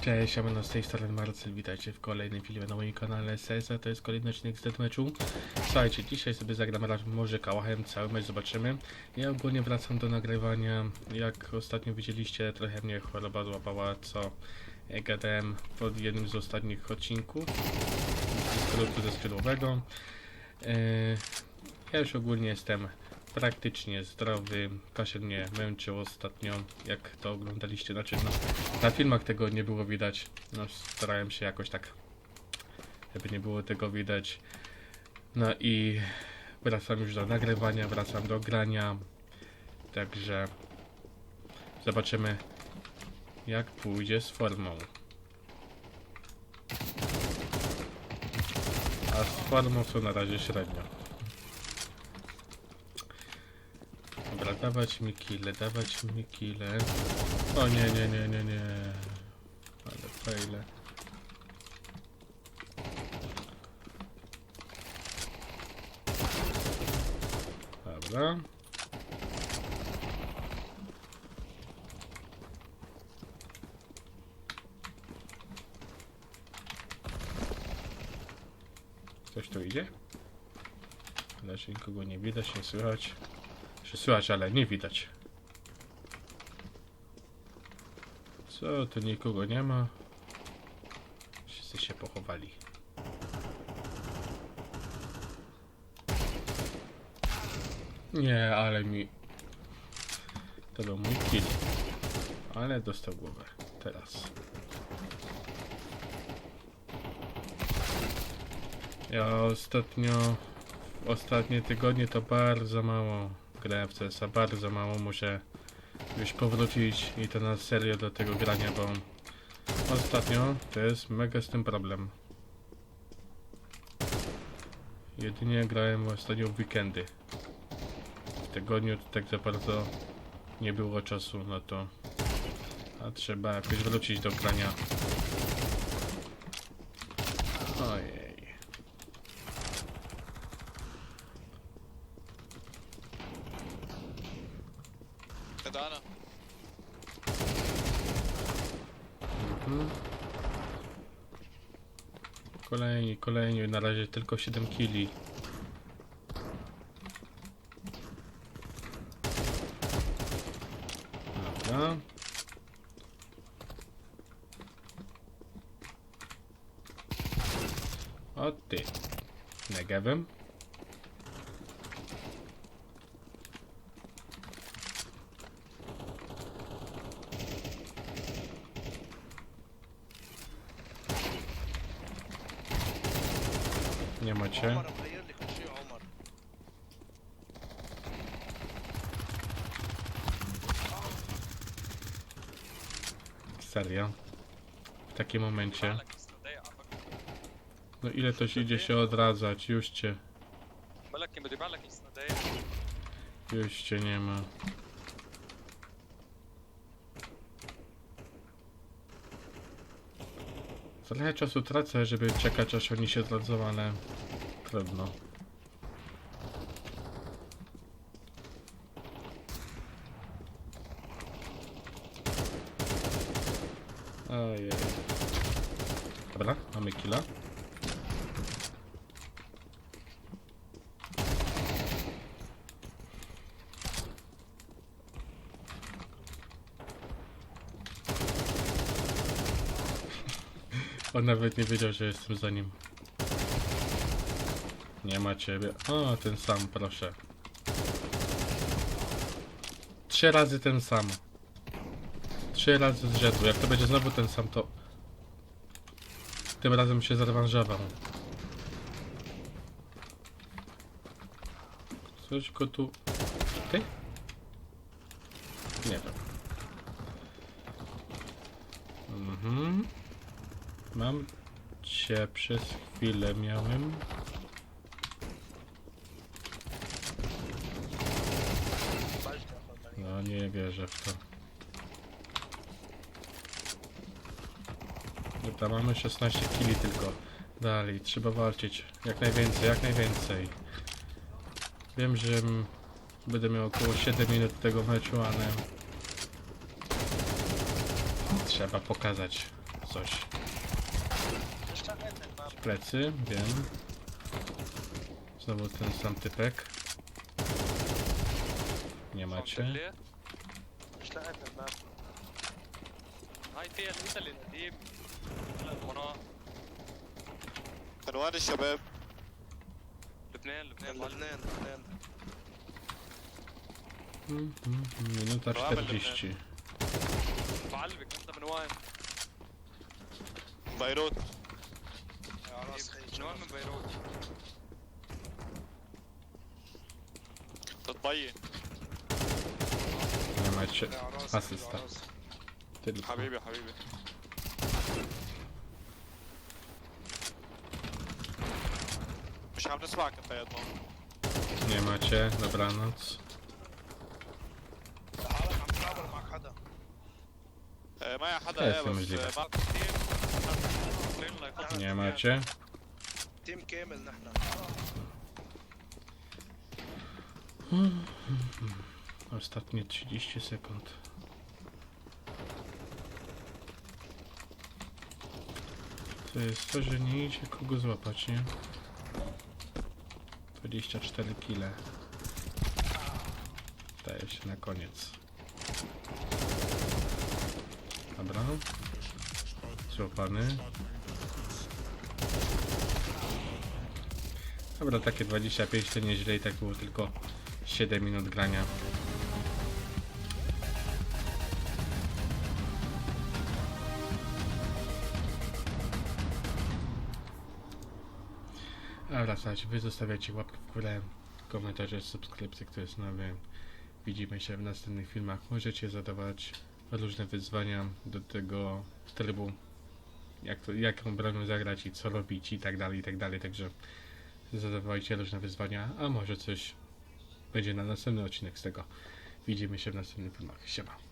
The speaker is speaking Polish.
Cześć, ja będę z tej strony Marcel, witajcie w kolejnym filmie na moim kanale SSA, to jest kolejny odcinek z meczu. Słuchajcie, dzisiaj sobie zagramy raz może kałachem, cały mecz zobaczymy. Ja ogólnie wracam do nagrywania, jak ostatnio widzieliście, trochę mnie choroba złapała, co gadałem pod jednym z ostatnich odcinków z produktu ze skrzydłowego. E, ja już ogólnie jestem praktycznie zdrowy. Kaszel mnie męczył ostatnio, jak to oglądaliście. Znaczy, no, na filmach tego nie było widać. No, starałem się jakoś tak, żeby nie było tego widać. No i wracam już do nagrywania, wracam do grania. Także zobaczymy, jak pójdzie z formą. A z formą to na razie średnio. Dobra, dawać mi kile, dawać mi kile. O nie, nie, nie, nie, nie. Ale fejle. Dobra. Ktoś tu idzie? Raczej nikogo nie widać, nie słychać. Czy słychać, ale nie widać. Co, tu nikogo nie ma? Wszyscy się pochowali. Nie, ale mi... To był mój kill. Ale dostał głowę. Teraz. Ja ostatnio... Ostatnie tygodnie to bardzo mało grałem w CS-a, bardzo mało muszę już powrócić i to na serio do tego grania, bo ostatnio to jest mega z tym problem. Jedynie grałem ostatnio w weekendy. W tygodniu to tak za bardzo nie było czasu na to. A trzeba jakoś wrócić do grania. Ojej. Kadana. Mhm. Kolejni, kolejni, na razie tylko 7 kili. Dobra. O ty. nie macie. Serio? W takim momencie. No ile to się idzie się odradzać, już cię. Już cię nie ma. Trochę czasu tracę, żeby czekać aż oni się zdradzą, ale trudno. Ojej. Dobra, mamy killa. On nawet nie wiedział, że jestem za nim. Nie ma ciebie. O, ten sam, proszę. Trzy razy ten sam. Trzy razy z rzędu. Jak to będzie znowu ten sam, to... Tym razem się zrewanżował. Coś go tu... Ty? Nie wiem. Mhm. Mam cię przez chwilę miałem. No nie wierzę w to. Dobra, mamy 16 kili tylko. Dalej, trzeba walczyć. Jak najwięcej, jak najwięcej. Wiem, że będę miał około 7 minut tego meczu, ale trzeba pokazać coś. Jeszcze jeden mam. Plecy, wiem. Znowu ten sam typek. Nie macie. ليه؟ Jeszcze jeden mam. هاي فيها الإيطالي القديم لا وراه عنوان الشباب لبنان لبنان معلم. لبنان لبنان Mm, mm, Minuta 40. بعلبك انت من وين؟ بيروت من وين من بيروت؟ تطبيي Nie macie. Asysta. Tylko. حبيبي حبيبي مش عم نسمعك انت يا ضمان Nie macie. Dobranoc. تعال عم تلعب معك حدا آه، معي حدا إيه، ايه في بس مجيبة. Nie macie? Hmm. Ostatnie 30 sekund. To jest to, że nie idzie kogo złapać, nie? 24 kile. Daje się na koniec. Dobra. Złapany. Dobra, takie 25 to nieźle i tak było tylko 7 minut grania. A wracać, wy zostawiacie łapkę w górę, komentarze, subskrypcje, kto jest nowy. Widzimy się w następnych filmach. Możecie zadawać różne wyzwania do tego trybu, jak to, jaką bronią zagrać i co robić i tak dalej, i tak dalej. Także zadawajcie różne wyzwania, a może coś będzie na następny odcinek z tego. Widzimy się w następnych filmach. Siema.